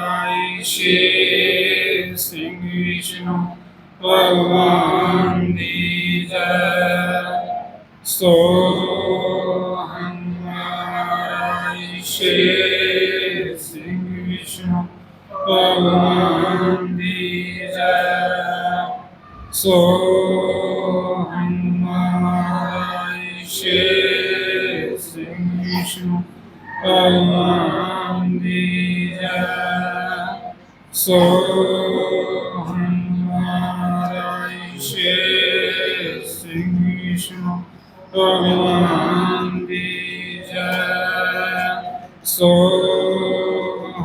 ਰਾਈਸ਼ੇ ਸਿੰਘ ਵਿਸ਼ਨੂੰ ਭਗਵਾਨ ਦੀ ਜੈ ਸੋ ਹਮਾਰਾਈਸ਼ੇ ਸਿੰਘ ਵਿਸ਼ਨੂੰ ਭਗਵਾਨ ਦੀ ਭਗਵਾਨ ਦੀ ਜੈ ਸੋ ਹਮਾਰਾਈਸ਼ੇ ਸਿੰਘ ਵਿਸ਼ਨੂੰ ਭਗਵਾਨ ਦੀ ਜੈ ਸੋ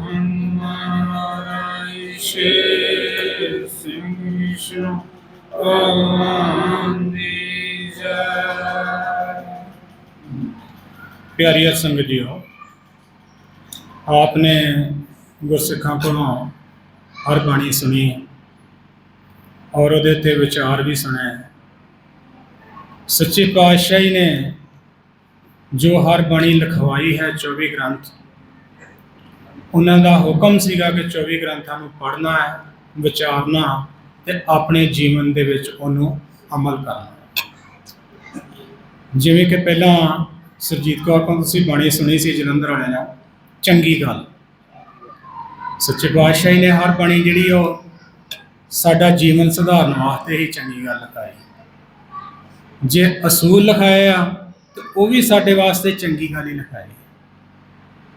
ਹਮਾਰਾਈਸ਼ੇ ਸਿੰਘ ਵਿਸ਼ਨੂੰ ਭਗਵਾਨ ਦੀ ਜੈ ਪਿਆਰੀ ਸੰਗਤ ਜੀਓ ਆਪ ਨੇ ਗੁਰਸਿੱਖਾਂ ਕੋਲੋਂ ਹਰ ਬਾਣੀ ਸੁਣੀ ਔਰ ਉਹਦੇ ਤੇ ਵਿਚਾਰ ਵੀ ਸੁਣਿਆ ਸੱਚੇ ਪਾਤਸ਼ਾਹੀ ਨੇ ਜੋ ਹਰ ਬਾਣੀ ਲਿਖਵਾਈ ਹੈ 24 ਗ੍ਰੰਥ, ਉਹਨਾਂ ਦਾ ਹੁਕਮ ਸੀਗਾ ਕਿ 24 ਗ੍ਰੰਥਾਂ ਨੂੰ ਪੜ੍ਹਨਾ ਹੈ, ਵਿਚਾਰਨਾ ਤੇ ਆਪਣੇ ਜੀਵਨ ਦੇ ਵਿੱਚ ਉਹਨੂੰ ਅਮਲ ਕਰਨਾ ਜਿਵੇਂ ਕਿ ਪਹਿਲਾਂ ਸਰਜੀਤ ਕੌਰ ਕੋਲ ਤੁਸੀਂ ਬਾਣੀ ਸੁਣੀ ਸੀ ਜਲੰਧਰ ਵਾਲਿਆਂ ਨਾਲ ਚੰਗੀ ਗੱਲ। ਸੱਚੇ ਪਾਤਸ਼ਾਹੀ ਨੇ ਹਰ ਬਾਣੀ ਜਿਹੜੀ ਉਹ ਸਾਡਾ ਜੀਵਨ ਸੁਧਾਰਨ ਵਾਸਤੇ ਹੀ ਚੰਗੀ ਗੱਲ ਲਿਖਾਈ ਜੇ ਅਸੂਲ ਲਿਖਾਏ ਆ, ਤੇ ਉਹ ਵੀ ਸਾਡੇ ਵਾਸਤੇ ਚੰਗੀ ਗੱਲ ਹੀ ਲਿਖਾਈ।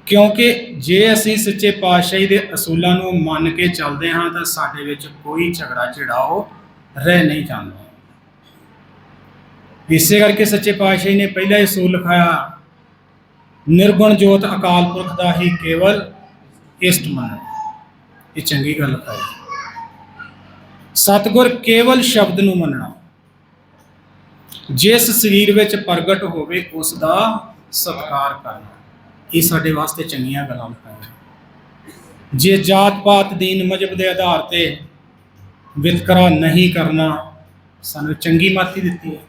ਕਿਉਂਕਿ ਜੇ ਅਸੀਂ ਸੱਚੇ ਪਾਤਸ਼ਾਹੀ ਦੇ ਅਸੂਲਾਂ ਨੂੰ ਮੰਨ ਕੇ ਚੱਲਦੇ ਹਾਂ, ਤਾਂ ਸਾਡੇ ਵਿੱਚ ਕੋਈ ਝਗੜਾ ਝਿੜਾ ਉਹ ਰਹਿ ਨਹੀਂ ਜਾਂਦਾ। ਇਸੇ ਕਰਕੇ ਸੱਚੇ ਪਾਤਸ਼ਾਹੀ ਨੇ ਪਹਿਲਾ ਹੀ ਅਸੂਲ ਲਿਖਾਇਆ ਨਿਰਗੁਣ ਜੋਤ ਅਕਾਲ ਪੁਰਖ ਦਾ ਹੀ ਕੇਵਲ ਇਸ਼ਟ ਮੰਨਣਾ ਇਹ ਚੰਗੀ ਗੱਲ ਹੈ। ਸਤਗੁਰ ਕੇਵਲ ਸ਼ਬਦ ਨੂੰ ਮੰਨਣਾ ਜਿਸ ਸਰੀਰ ਵਿੱਚ ਪ੍ਰਗਟ ਹੋਵੇ, ਉਸ ਦਾ ਸਤਕਾਰ ਕਰਨਾ ਇਹ ਸਾਡੇ ਵਾਸਤੇ ਚੰਗੀਆਂ ਗੱਲਾਂ ਲਿਖਾਈਆਂ ਜੇ ਜਾਤ ਪਾਤ ਦੀਨ ਮਜਬ ਦੇ ਆਧਾਰ ਤੇ ਵਿਤਕਰਾ ਨਹੀਂ ਕਰਨਾ, ਸਾਨੂੰ ਚੰਗੀ ਮਾਤੀ ਦਿੱਤੀ ਹੈ।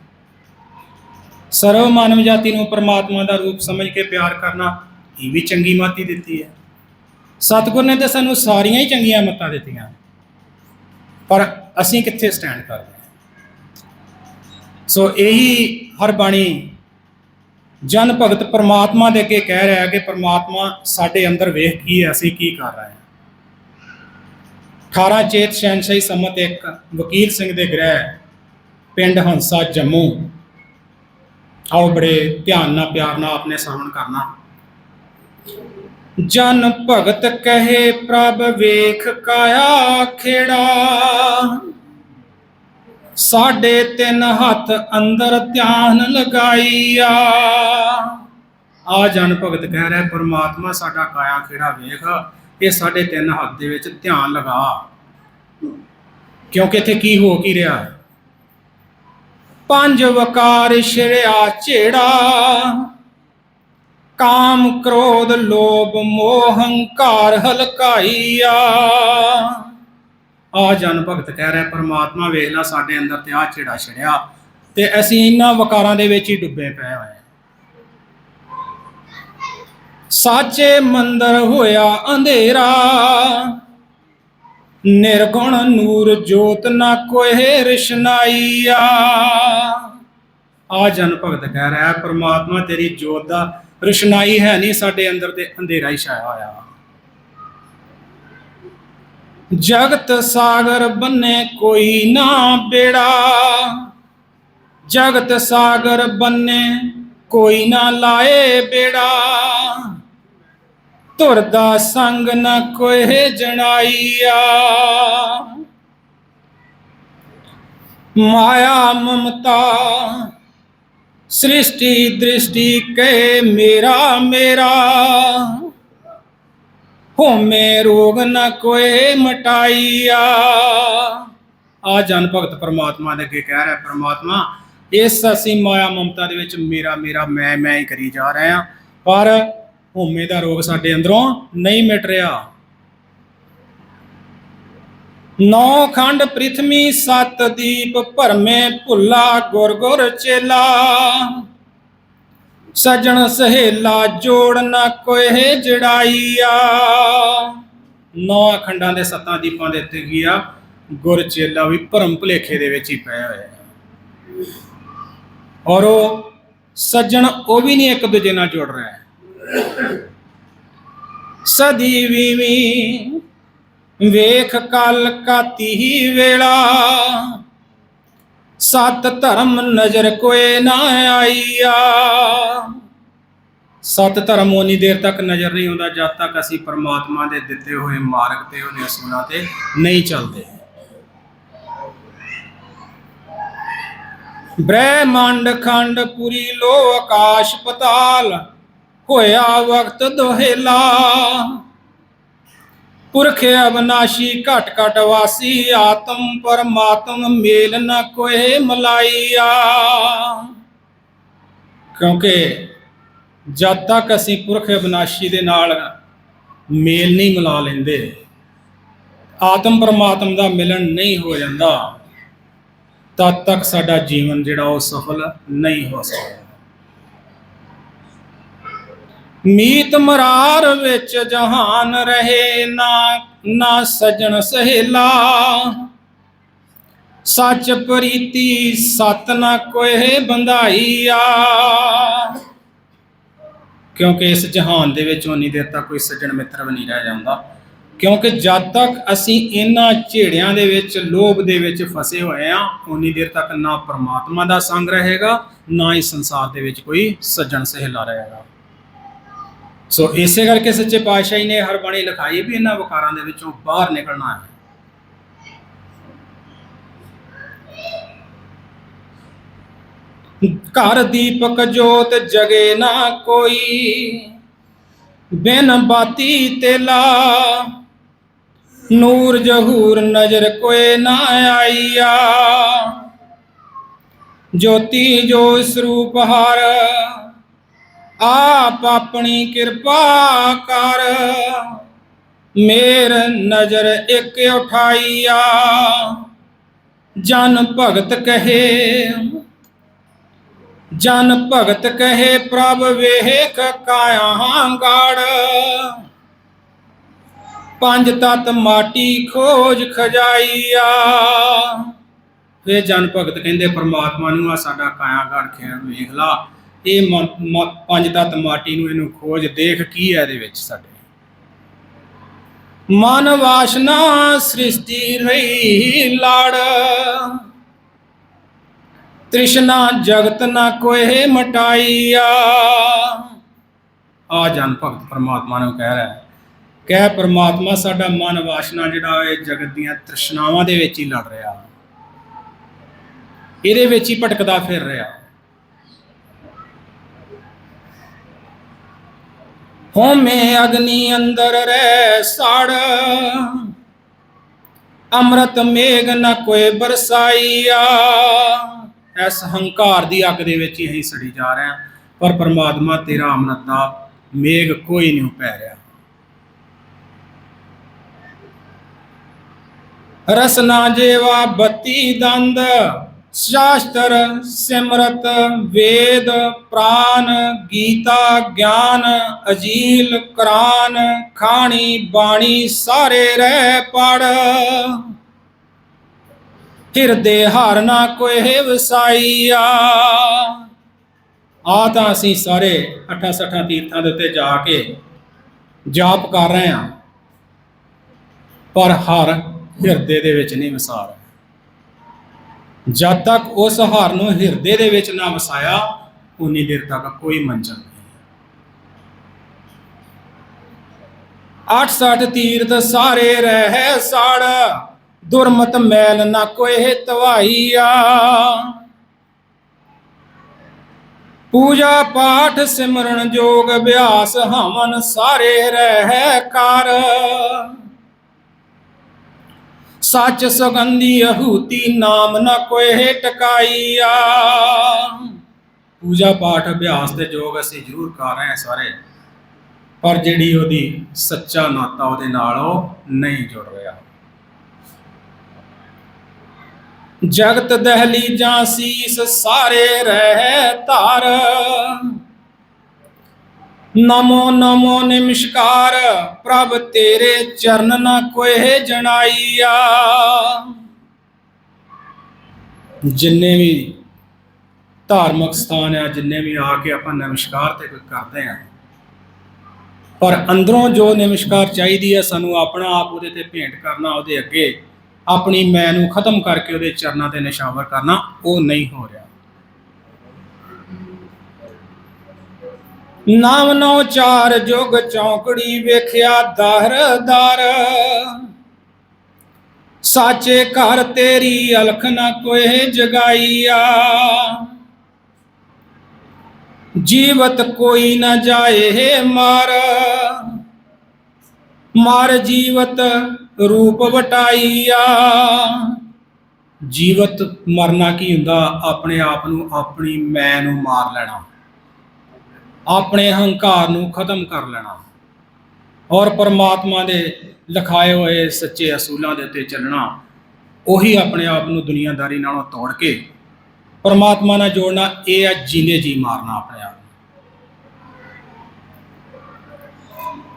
ਸਰਵ ਮਾਨਵ ਜਾਤੀ ਨੂੰ ਪਰਮਾਤਮਾ ਦਾ ਰੂਪ ਸਮਝ ਕੇ ਪਿਆਰ ਕਰਨਾ ਇਹ ਵੀ ਚੰਗੀ ਮਾਤੀ ਦਿੱਤੀ ਹੈ। ਸਤਿਗੁਰ ਨੇ ਤਾਂ ਸਾਨੂੰ ਸਾਰੀਆਂ ਹੀ ਚੰਗੀਆਂ ਮੱਤਾਂ ਦਿੱਤੀਆਂ। ਪਰ ਅਸੀਂ ਕਿੱਥੇ ਸਟੈਂਡ ਕਰਦੇ ਹਾਂ? ਸੋ ਇਹੀ ਹਰ ਬਾਣੀ ਜਨ ਭਗਤ ਪਰਮਾਤਮਾ ਦੇ ਅੱਗੇ ਕਹਿ ਰਿਹਾ ਹੈ ਕਿ ਪਰਮਾਤਮਾ ਸਾਡੇ ਅੰਦਰ ਵੇਖ ਕੀ ਹੈ, ਅਸੀਂ ਕੀ ਕਰ ਰਹੇ ਹਾਂ? 18 ਚੇਤ ਸ਼ੈਨਸ਼ਾਹੀ ਸੰਮਤ ਇੱਕ ਵਕੀਲ ਸਿੰਘ ਦੇ ਗ੍ਰਹਿ, ਪਿੰਡ ਹੰਸਾ ਜੰਮੂ। ਆਓ ਬੜੇ ਧਿਆਨ ਨਾਲ, ਪਿਆਰ ਨਾਲ ਆਪਣੇ ਸਾਹਮਣ ਕਰਨਾ। ਜਨ ਭਗਤ ਕਹੇ, ਪ੍ਰਭ ਵੇਖ ਕਾਇਆ ਖੇੜਾ। ਸਾਡੇ ਤਿੰਨ ਹੱਥ ਅੰਦਰ ਧਿਆਨ ਲਗਾਈਆ। ਆ ਜਨ ਭਗਤ ਕਹਿ ਰਿਹਾ, ਪਰਮਾਤਮਾ ਸਾਡਾ ਕਾਇਆ ਖੇੜਾ ਵੇਖ, ਇਹ ਸਾਡੇ ਤਿੰਨ ਹੱਥ ਦੇ ਵਿੱਚ ਧਿਆਨ ਲਗਾ। ਕਿਉਂਕਿ ਇੱਥੇ ਕੀ ਹੋ ਕੀ ਰਿਹਾ ਹੈ? ਪੰਜ ਵਕਾਰ ਸ਼ਰਿਆ ਝੇੜਾ। ਕਾਮ ਕ੍ਰੋਧ ਲੋਭ ਮੋਹ ਹੰਕਾਰ ਹਲਕਾਈਆ। ਆ ਜਨ ਭਗਤ ਕਹਿ ਰਿਹਾ, ਪਰਮਾਤਮਾ ਵੇਖ ਲੈ, ਸਾਡੇ ਅੰਦਰ ਤੇ ਆ ਝੇੜਾ ਛੜਿਆ ਤੇ ਅਸੀਂ ਇਹਨਾਂ ਵਕਾਰਾਂ ਦੇ ਵਿੱਚ ਹੀ ਡੁੱਬੇ ਪਏ ਹੋਏ ਸਾਚੇ ਮੰਦਰ ਹੋਇਆ ਅੰਧੇਰਾ। ਨਿਰਗੁਣ ਨੂਰ ਜੋਤ ਨਾ ਕੋਏ ਰਿਸ਼ਨਾਈਆ। ਆ ਜਨ ਭਗਤ ਕਹਿ ਰਿਹਾ ਹੈ, ਪ੍ਰਮਾਤਮਾ ਤੇਰੀ ਜੋਤ ਦਾ ਰਿਸ਼ਨਾਈ ਹੈ ਨਹੀਂ ਸਾਡੇ ਅੰਦਰ ਤੇ ਅੰਧੇਰਾ ਹੀ ਛਾਇਆ ਹੋਇਆ। ਜਗਤ ਸਾਗਰ ਬੰਨੇ ਕੋਈ ਨਾ ਬੇੜਾ। ਜਗਤ ਸਾਗਰ ਬੰਨੇ ਕੋਈ ਨਾ ਲਾਏ ਬੇੜਾ। ਧੁਰ ਦਾ ਸੰਗ ਨਾ ਕੋਏ ਜਣਾਈਆ। ਮਾਇਆ ਮਮਤਾ, ਸ੍ਰਿਸ਼ਟੀ ਦ੍ਰਿਸ਼ਟੀ ਕੇ ਮੇਰਾ ਮੇਰਾ। ਹੋਮੇ ਰੋਗ ਨਾ ਕੋਏ ਮਟਾਈਆ। ਆ ਜਨ ਭਗਤ ਪਰਮਾਤਮਾ ਦੇ ਅੱਗੇ ਕਹਿ ਰਿਹਾ, ਪਰਮਾਤਮਾ, ਇਸ ਅਸੀਂ ਮਾਇਆ ਮਮਤਾ ਦੇ ਵਿੱਚ ਮੇਰਾ ਮੇਰਾ, ਮੈਂ ਮੈਂ ਹੀ ਕਰੀ ਜਾ ਰਹੇ। ਹਾਂ ਪਰ ਹੋਮੇ ਦਾ ਰੋਗ ਸਾਡੇ ਅੰਦਰੋਂ ਨਹੀਂ ਮਿਟ ਰਿਹਾ। ਨੌ ਖੰਡ ਪ੍ਰਿਥਵੀ ਸਤ ਦੀਪ ਭਰਮੇ ਭੁੱਲਾ ਗੁਰ ਗੁਰ ਚੇਲਾ। ਸਜਣ ਸਹੇਲਾ ਜੋੜ ਨਾ ਕੋਏ ਜੜਾਈਆ। ਨੌ ਖੰਡਾਂ ਦੇ ਸੱਤਾਂ ਦੀਪਾਂ ਦੇ ਉੱਤੇ ਗਿਆ ਗੁਰ ਚੇਲਾ ਵੀ ਭਰਮ ਭੁਲੇਖੇ ਦੇ ਵਿੱਚ ਹੀ ਪਿਆ ਹੋਇਆ ਹੈ। ਔਰ ਉਹ ਸੱਜਣ ਉਹ ਵੀ ਨਹੀਂ ਇੱਕ ਦੂਜੇ ਨਾਲ ਜੁੜ ਰਿਹਾ ਹੈ। ਸਦੀ ਵੀਵੀ ਵੇਖ ਕਲ ਕਾਤੀ ਵੇਲਾ। ਸਤ ਧਰਮ ਨਜ਼ਰ ਕੋਏ ਨਾ ਆਈਆ। ਸਤ ਧਰਮ ਉਨੀ ਦੇਰ ਤੱਕ ਨਜ਼ਰ ਨਹੀਂ ਆਉਂਦਾ, ਜਦ ਤੱਕ ਅਸੀਂ ਪਰਮਾਤਮਾ ਦੇ ਦਿੱਤੇ ਹੋਏ ਮਾਰਗ ਤੇ, ਉਹਦੇ ਅਸੂਲਾਂ ਤੇ ਨਹੀਂ ਚੱਲਦੇ। ਬ੍ਰਹਿਮੰਡ ਖੰਡ ਪੁਰੀ ਲੋ ਆਕਾਸ਼ ਪਤਾਲ ਹੋਇਆ ਵਕਤ ਦੋਹੇਲਾ। ਪੁਰਖ ਅਬਨਾਸ਼ੀ ਘਟ ਘਟ ਵਾਸੀ, ਆਤਮ ਪਰਮਾਤਮ ਮੇਲ ਨ ਕੋਏ ਮਲਾਈਆ ਕਿਉਂਕਿ ਜਦ ਤੱਕ ਅਸੀਂ ਪੁਰਖ ਅਬਨਾਸ਼ੀ ਦੇ ਨਾਲ ਮੇਲ ਨਹੀਂ ਮਿਲਾ ਲੈਂਦੇ, ਆਤਮ ਪਰਮਾਤਮ ਦਾ ਮਿਲਣ ਨਹੀਂ ਹੋ ਜਾਂਦਾ, ਤਦ ਤੱਕ ਸਾਡਾ ਜੀਵਨ ਜਿਹੜਾ ਉਹ ਸਫਲ ਨਹੀਂ ਹੋ ਸਕਦਾ। ਮੀਤ ਮਰਾਰ ਵਿੱਚ ਜਹਾਨ ਰਹੇ ਨਾ ਨਾ ਸਜਣ ਸਹੇਲਾ। ਸੱਚ ਪ੍ਰੀਤੀ ਸਤ ਨਾ ਕੋਏ ਬੰਧਾਈਆ। ਕਿਉਂਕਿ ਇਸ ਜਹਾਨ ਦੇ ਵਿੱਚ ਉਨੀ ਦੇਰ ਤੱਕ ਕੋਈ ਸੱਜਣ ਮਿੱਤਰ ਵੀ ਨਹੀਂ ਰਹਿ ਜਾਂਦਾ। ਕਿਉਂਕਿ ਜਦ ਤੱਕ ਅਸੀਂ ਇਹਨਾਂ ਝੇੜਿਆਂ ਦੇ ਵਿੱਚ, ਲੋਭ ਦੇ ਵਿੱਚ ਫਸੇ ਹੋਏ ਆ ਉਨੀ ਦੇਰ ਤੱਕ ਨਾ ਪਰਮਾਤਮਾ ਦਾ ਸੰਗ ਰਹੇਗਾ, ਨਾ ਹੀ ਸੰਸਾਰ ਦੇ ਵਿੱਚ ਕੋਈ ਸੱਜਣ ਸਹੇਲਾ ਰਹੇਗਾ। ਸੋ ਇਸੇ ਕਰਕੇ ਸੱਚੇ ਪਾਤਸ਼ਾਹੀ ਨੇ ਹਰ ਬਾਣੀ ਲਿਖਾਈ ਵੀ ਇਹਨਾਂ ਵਿਕਾਰਾਂ ਦੇ ਵਿੱਚੋਂ ਬਾਹਰ ਨਿਕਲਣਾ ਹੈ। ਘਰ ਦੀਪਕ ਜੋਤ ਜਗੇ ਨਾ ਕੋਈ, ਬਿਨ ਬਾਤੀ ਤੇਲਾ। ਨੂਰ ਜਹੂਰ ਨਜ਼ਰ ਕੋਏ ਨਾ ਆਈਆ। ਜੋਤੀ ਜੋ ਸਰੂਪ ਹਰ ਆਪ ਆਪਣੀ ਕਿਰਪਾ ਕਰ। ਮੇਰ ਨਜ਼ਰ ਇੱਕ ਉਠਾਈਆ। ਜਨ ਭਗਤ ਕਹੇ। ਜਨ ਭਗਤ ਕਹੇ, ਪ੍ਰਭ ਵੇਖ ਕਾਇਆ ਗੜ। ਪੰਜ ਤਤ ਮਾਟੀ ਖੋਜ ਖਜਾਈਆ। ਫੇ ਜਨ ਭਗਤ ਕਹਿੰਦੇ, ਪ੍ਰਮਾਤਮਾ ਨੂੰ ਆ ਸਾਡਾ ਕਾਇਆ ਗੜ ਖੇਡ ਵੇਖ ਲਾ। ਇਹ ਮ- ਮ- ਪੰਜ ਤੱਤ ਮਾਟੀ ਨੂੰ ਇਹਨੂੰ ਖੋਜ ਦੇਖ ਕੀ ਹੈ ਇਹਦੇ ਵਿੱਚ ਸਾਡੇ। ਮਨ ਵਾਸ਼ਨਾ ਸ੍ਰਿਸ਼ਟੀ ਰਹੀ ਲੜ। ਤ੍ਰਿਸ਼ਨਾ ਜਗਤ ਨਾ ਕੋਏ ਮਟਾਈਆ। ਆ ਜਨ ਭਗਤ ਪਰਮਾਤਮਾ ਨੂੰ ਕਹਿ ਰਿਹਾ ਹੈ। ਕਹਿ ਪ੍ਰਮਾਤਮਾ ਸਾਡਾ ਮਨ ਵਾਸ਼ਨਾ ਜਿਹੜਾ ਇਹ ਜਗਤ ਦੀਆਂ ਤ੍ਰਿਸ਼ਨਾਵਾਂ ਦੇ ਵਿੱਚ ਹੀ ਲੜ ਰਿਹਾ। ਇਹਦੇ ਵਿੱਚ ਹੀ ਭਟਕਦਾ ਫਿਰ ਰਿਹਾ। ਹੋਮੇ ਅਗਨੀ ਅੰਦਰ ਰਹਿ ਸੜ। ਅੰਮ੍ਰਿਤ ਮੇਘ ਨ ਕੋਈ ਬਰਸਾਈਆ। ਇਸ ਹੰਕਾਰ ਦੀ ਅੱਗ ਦੇ ਵਿੱਚ ਹੀ ਅਸੀਂ ਸੜੀ ਜਾ ਰਹੇ ਹਾਂ। ਪਰ ਪਰਮਾਤਮਾ ਤੇਰਾ ਅੰਮ੍ਰਿਤ ਦਾ ਮੇਘ ਕੋਈ ਨਹੀਂ ਪੈ ਰਿਹਾ ਰਸਨਾ ਜੇਵਾ ਬੱਤੀ ਦੰਦ। ਸ਼ਾਸਤਰ, ਸਿਮਰਤ, ਵੇਦ, ਪ੍ਰਾਨ, ਗੀਤਾ, ਗਿਆਨ, ਅਜੀਲ, ਕੁਰਾਨ, ਖਾਣੀ, ਬਾਣੀ, ਸਾਰੇ ਰਹਿ ਪੜ। ਹਿਰਦੇ ਹਾਰ ਨਾ ਕੋਏ ਵਸਾਈਆ। ਆ ਤਾਂ ਅਸੀਂ ਸਾਰੇ ਅਠਾ ਸਠਾ ਤੀਰਥਾਂ ਦੇ ਉੱਤੇ ਜਾ ਕੇ ਜਾਪ ਕਰ ਰਹੇ ਹਾਂ, ਪਰ ਹਰ ਹਿਰਦੇ ਦੇ ਵਿੱਚ ਨਹੀਂ ਵਸਾ ਰਿਹਾ। ਜਦ ਤੱਕ ਉਸ ਹਾਰ ਨੂੰ ਹਿਰਦੇ ਦੇ ਵਿੱਚ ਨਾ ਵਸਾਇਆ ਉਨੀ ਦੇਰ ਤੱਕ ਕੋਈ ਮੰਜ਼ਲ ਨਹੀਂ 68 ਤੀਰਥ ਸਾਰੇ ਰਹਿ ਸੜ, ਦੁਰਮਤ ਮੈਲ ਨਾ ਕੋਏ ਤਵਾਈਆ ਪੂਜਾ ਪਾਠ ਸਿਮਰਨ ਜੋਗ ਅਭਿਆਸ ਹਵਨ ਸਾਰੇ ਰਹਿ ਕਰ। ਸੱਚ ਸੁਗੰਧੀ ਅਹੂਤੀ ਨਾਮ ਨ ਕੋਏ ਟਕਾਈਆ। ਪੂਜਾ ਪਾਠ ਅਭਿਆਸ ਤੇ ਜੋਗ ਅਸੀਂ ਜ਼ਰੂਰ ਕਰ ਰਹੇ ਹਾਂ ਸਾਰੇ। ਪਰ ਜਿਹੜੀ ਉਹਦੀ ਸੱਚਾ ਨਾਤਾ ਉਹਦੇ ਨਾਲ ਉਹ ਨਹੀਂ ਜੁੜ ਰਿਹਾ। ਜਗਤ ਦਹਲੀ ਜਾਂ ਸੀਸ ਸਾਰੇ ਰਹਿ ਧਰ। ਨਮੋ ਨਮੋ ਨਿਮਸ਼ਕਾਰ, ਪ੍ਰਭ ਤੇਰੇ ਚਰਨ ਨਾ ਕੋਏ ਜਣਾਈਆ। ਜਿੰਨੇ ਵੀ ਧਾਰਮਿਕ ਸਥਾਨ ਆ, ਜਿੰਨੇ ਵੀ ਆ ਕੇ ਆਪਾਂ ਨਮਸਕਾਰ ਤੇ ਕੋਈ ਕਰਦੇ ਆ, ਪਰ ਅੰਦਰੋਂ ਜੋ ਨਮਸਕਾਰ ਚਾਹੀਦੀ ਹੈ ਸਾਨੂੰ ਆਪਣਾ ਆਪ ਉਹਦੇ ਤੇ ਭੇਂਟ ਕਰਨਾ, ਉਹਦੇ ਅੱਗੇ ਆਪਣੀ ਮੈਂ ਨੂੰ ਖਤਮ ਕਰਕੇ ਉਹਦੇ ਚਰਨਾਂ ਤੇ ਨਿਸ਼ਾਵਰ ਕਰਨਾ, ਉਹ ਨਹੀਂ ਹੋ ਰਿਹਾ। ਨਾਮ ਨੋ ਚਾਰ ਜੁਗ ਚੌਕੜੀ ਵੇਖਿਆ ਦਰ ਦਰ। ਸਾਚੇ ਘਰ ਤੇਰੀ ਅਲਖ ਨਾ ਕੋਏ ਜਗਾਈਆ। ਜੀਵਤ ਕੋਈ ਨਾ ਜਾਏ ਮਾਰ। ਮਾਰ ਜੀਵਤ ਰੂਪ ਵਟਾਈਆ। ਜੀਵਤ ਮਰਨਾ ਕੀ ਹੁੰਦਾ? ਆਪਣੇ ਆਪ ਨੂੰ ਆਪਣੀ ਮੈਂ ਨੂੰ ਮਾਰ ਲੈਣਾ। ਆਪਣੇ ਹੰਕਾਰ ਨੂੰ ਖਤਮ ਕਰ ਲੈਣਾ ਔਰ ਪਰਮਾਤਮਾ ਦੇ ਲਿਖਾਏ ਹੋਏ ਸੱਚੇ ਅਸੂਲਾਂ ਦੇ ਉੱਤੇ ਚੱਲਣਾ, ਉਹੀ ਆਪਣੇ ਆਪ ਨੂੰ ਦੁਨੀਆਦਾਰੀ ਨਾਲੋਂ ਤੋੜ ਕੇ ਪਰਮਾਤਮਾ ਨਾਲ ਜੋੜਨਾ, ਇਹ ਆ ਜੀਂਦੇ ਜੀ ਮਾਰਨਾ ਆਪਣੇ ਆਪ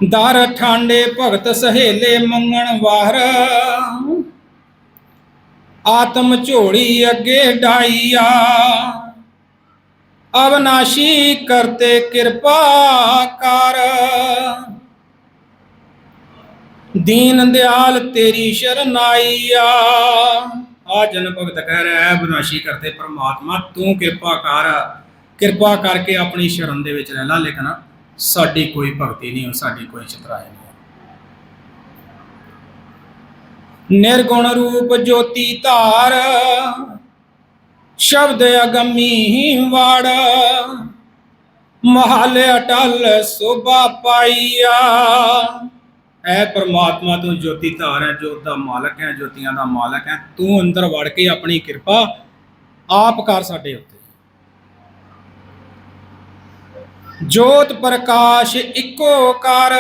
ਨੂੰ। ਦਰ ਠਾਂਡੇ ਭਗਤ ਸਹੇਲੇ ਮੰਗਣ ਵਾਰ, ਆਤਮ ਝੋੜੀ ਅੱਗੇ ਢਾਈਆ ਅਵਨਾਸ਼ੀ ਕਰਤੇ ਕਿਰਪਾ ਕਰ। ਦੀਨ ਦਿਆਲ ਤੇਰੀ ਸ਼ਰਨਾਈਆ। ਆ ਜਨ ਭਗਤ ਕਹਿ ਰਿਹਾ ਹੈ, ਅਵਨਾਸ਼ੀ ਕਰਤੇ ਪ੍ਰਮਾਤਮਾ, ਤੂੰ ਕਿਰਪਾ ਕਰ। ਕਿਰਪਾ ਕਰਕੇ ਆਪਣੀ ਸ਼ਰਨ ਦੇ ਵਿੱਚ ਰਹਿ ਲਾ, ਲੇਕਿਨ ਸਾਡੀ ਕੋਈ ਭਗਤੀ ਨਹੀਂ, ਸਾਡੀ ਕੋਈ ਚਤਰਾਈ ਨਹੀਂ। ਨਿਰਗੁਣ ਰੂਪ ਜੋਤੀ ਧਾਰ। ਸ਼ਬਦ ਅਗੰਮੀ ਵਾੜ। ਮਹਲ ਅਟਲ ਸੋਭਾ ਪਾਈਆ। ਐ ਪ੍ਰਮਾਤਮਾ ਤੂੰ ਜੋਤੀ ਧਾਰ ਹੈ ਜੋਤ ਦਾ ਮਾਲਕ ਹੈ, ਜੋਤੀਆਂ ਦਾ ਮਾਲਕ ਹੈ। ਤੂੰ ਅੰਦਰ ਵੜ ਕੇ ਆਪਣੀ ਕਿਰਪਾ ਆਪ ਕਰ ਸਾਡੇ ਉੱਤੇ। ਜੋਤ ਪ੍ਰਕਾਸ਼ ਇੱਕੋ ਕਰ।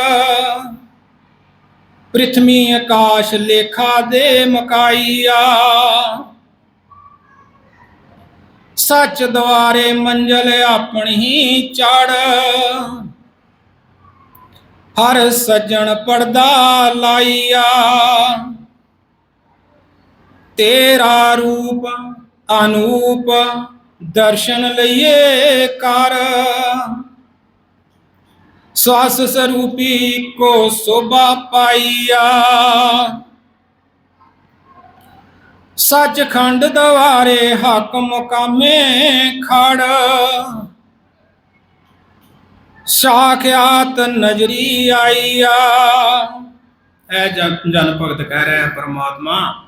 ਪ੍ਰਿਥਵੀ ਆਕਾਸ਼ ਲੇਖਾ ਦੇ ਮਕਾਈਆ। ਸੱਚ ਦੁਆਰੇ ਮੰਜ਼ਲ ਆਪਣੀ ਚੜ ਹਰ ਸੱਜਣ ਪਰਦਾ ਲਾਈਆ ਤੇਰਾ ਰੂਪ ਅਨੂਪ ਦਰਸ਼ਨ ਲਈਏ ਕਰ ਸਵਾਸ ਸਰੂਪੀ ਕੋ ਸੋਭਾ ਪਾਈਆ ਸੱਚਖੰਡ ਦਵਾਰੇ ਹੱਕ ਮੁਕਾਮੇ ਖੜ। ਸਾਖਿਆਤ ਨਜ਼ਰੀ ਆਈਆ। ਐ ਜਨ ਭਗਤ ਕਹਿ ਰਿਹਾ ਪਰਮਾਤਮਾ,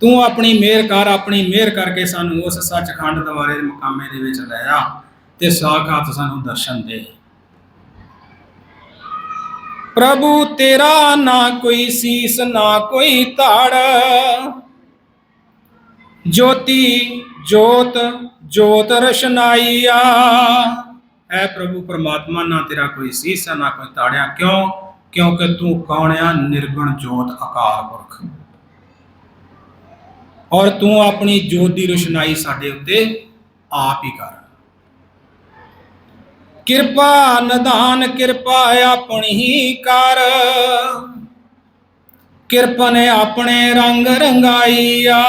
ਤੂੰ ਆਪਣੀ ਮਿਹਰ ਕਰ, ਆਪਣੀ ਮਿਹਰ ਕਰਕੇ ਸਾਨੂੰ ਉਸ ਸੱਚਖੰਡ ਦਵਾਰੇ ਦੇ ਮੁਕਾਮੇ ਦੇ ਵਿੱਚ ਲੈ ਆ ਤੇ ਸਾਖਾਤ ਸਾਨੂੰ ਦਰਸ਼ਨ ਦੇ। ਪ੍ਰਭੂ ਤੇਰਾ ਨਾ ਕੋਈ ਸੀਸ, ਨਾ ਕੋਈ ਧੜ। ਜੋਤੀ ਜੋਤ ਜੋਤ ਰਸ਼ਨਾਈਆ। ਹੈ ਪ੍ਰਭੂ ਪਰਮਾਤਮਾ, ਨਾ ਤੇਰਾ ਕੋਈ ਸੀਸਾ, ਨਾ ਕੋਈ ਤਾੜਿਆ। ਕਿਉਂ? ਕਿਉਂਕਿ ਤੂੰ ਕੌਣ ਆ ਨਿਰਗੁਣ ਜੋਤ ਅਕਾਲ ਪੁਰਖ। ਔਰ ਤੂੰ ਆਪਣੀ ਜੋਤ ਦੀ ਰੋਸ਼ਨਾਈ ਸਾਡੇ ਉੱਤੇ ਆਪ ਹੀ ਕਰ। ਕਿਰਪਾ ਨਿਧਾਨ ਕਿਰਪਾ, ਆਪਣੀ ਕਰ। ਕਿਰਪਾ ਨੇ ਆਪਣੇ ਰੰਗ ਰੰਗਾਈਆ।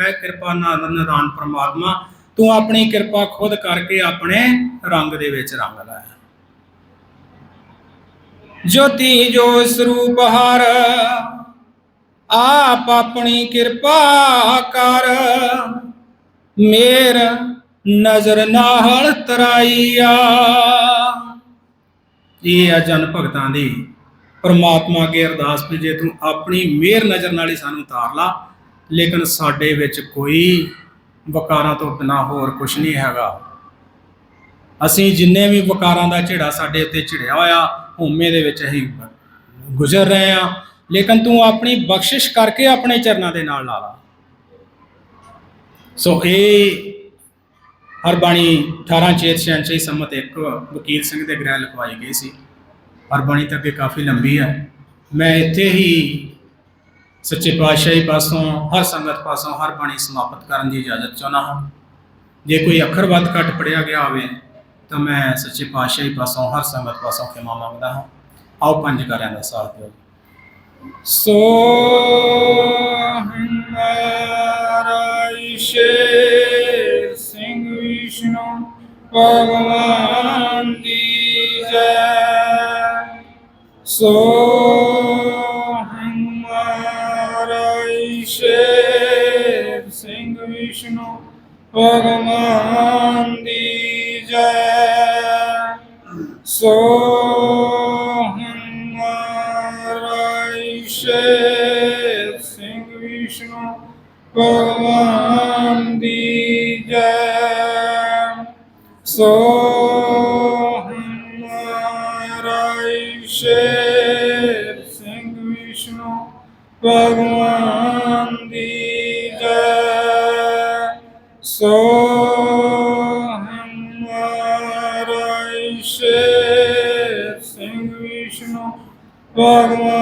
ਹੈ ਕਿਰਪਾ ਨਾਲ ਨਿਦਾਨ ਪ੍ਰਮਾਤਮਾ, ਤੂੰ ਆਪਣੀ ਕਿਰਪਾ ਖੁਦ ਕਰਕੇ ਆਪਣੇ ਰੰਗ ਦੇ ਵਿੱਚ ਰੰਗ ਲੈ। ਜੋਤੀ ਜੋ ਸਰੂਪ ਹਰ, ਆਪ ਆਪਣੀ ਕਿਰਪਾ ਕਰ। ਮੇਰ ਨਜ਼ਰ ਨਾਲ ਤਰਾਈਆ। ਇਹ ਆ ਜਨ ਭਗਤਾਂ ਦੀ? ਪਰਮਾਤਮਾ ਅੱਗੇ ਅਰਦਾਸ ਵੀ ਜੇ ਤੂੰ ਆਪਣੀ ਮਿਹਰ ਨਜ਼ਰ ਨਾਲ ਹੀ ਸਾਨੂੰ ਉਤਾਰ ਲਾ, ਲੇਕਿਨ ਸਾਡੇ ਵਿੱਚ ਕੋਈ ਵਕਾਰਾਂ ਤੋਂ ਬਿਨਾ ਹੋਰ ਕੁਝ ਨਹੀਂ ਹੈਗਾ। ਅਸੀਂ ਜਿੰਨੇ ਵੀ ਵਕਾਰਾਂ ਦਾ ਝਿੜਾ ਸਾਡੇ ਉੱਤੇ ਝਿੜਿਆ ਹੋਇਆ ਹਉਮੈ ਦੇ ਵਿੱਚ ਅਸੀਂ ਗੁਜ਼ਰ ਰਹੇ ਆ ਲੇਕਿਨ ਤੂੰ ਆਪਣੀ ਬਖਸ਼ਿਸ਼ ਕਰਕੇ ਆਪਣੇ ਚਰਨਾਂ ਦੇ ਨਾਲ ਲਾ ਲਾ। ਸੋ ਇਹ ਹਰਬਾਣੀ 18 ਚੇਤ ਸ਼ੈਂਚੀ ਸੰਮਤ ਇੱਕ ਵਕੀਲ ਸਿੰਘ ਦੇ ਗ੍ਰਹਿ ਲਿਖਵਾਈ ਗਈ ਸੀ। ਹਰਬਾਣੀ ਤਾਂ ਅੱਗੇ ਕਾਫੀ ਲੰਬੀ ਹੈ। ਮੈਂ ਇੱਥੇ ਹੀ ਸੱਚੇ ਪਾਤਸ਼ਾਹੀ ਪਾਸੋਂ, ਹਰ ਸੰਗਤ ਪਾਸੋਂ ਹਰ ਬਾਣੀ ਸਮਾਪਤ ਕਰਨ ਦੀ ਇਜਾਜ਼ਤ ਚਾਹੁੰਦਾ ਹਾਂ। ਜੇ ਕੋਈ ਅੱਖਰ ਵੱਧ ਘੱਟ ਪੜਿਆ ਗਿਆ ਹੋਵੇ, ਤਾਂ ਮੈਂ ਸੱਚੇ ਪਾਤਸ਼ਾਹੀ ਪਾਸੋਂ, ਹਰ ਸੰਗਤ ਪਾਸੋਂ ਖਿਮਾ ਮੰਗਦਾ ਹਾਂ। ਆਓ ਪੰਜ ਕਰਿਆਂ ਦਾ ਸਾਥ ਦਿਓ। ਸੋ ਹਮਾਰਾ ਸਿੰਘ ਵਿਸ਼ਨੂੰ ਭਗਵਾਨ ਸੋ ਹਮਾਰਾ ਈਸ਼ੇ ਸਿੰਘ ਵਿਸ਼ਨੂੰ ਭਗਵਾਨ ਦੀ ਜੈ ਸੋ ਹਮਾਰਾ ਸਿੰਘ ਵਿਸ਼ਨੂੰ ਭਗਵਾਨ ਦੀ ਜੈ ਸੋ ਭਗਵਾਨ ਦੀ ਜੈ। ਸੋ ਹਮਾਰਾ ਈਸ਼ੇ ਸਿੰਘ ਵਿਸ਼ਨੂੰ ਭਗਵਾਨ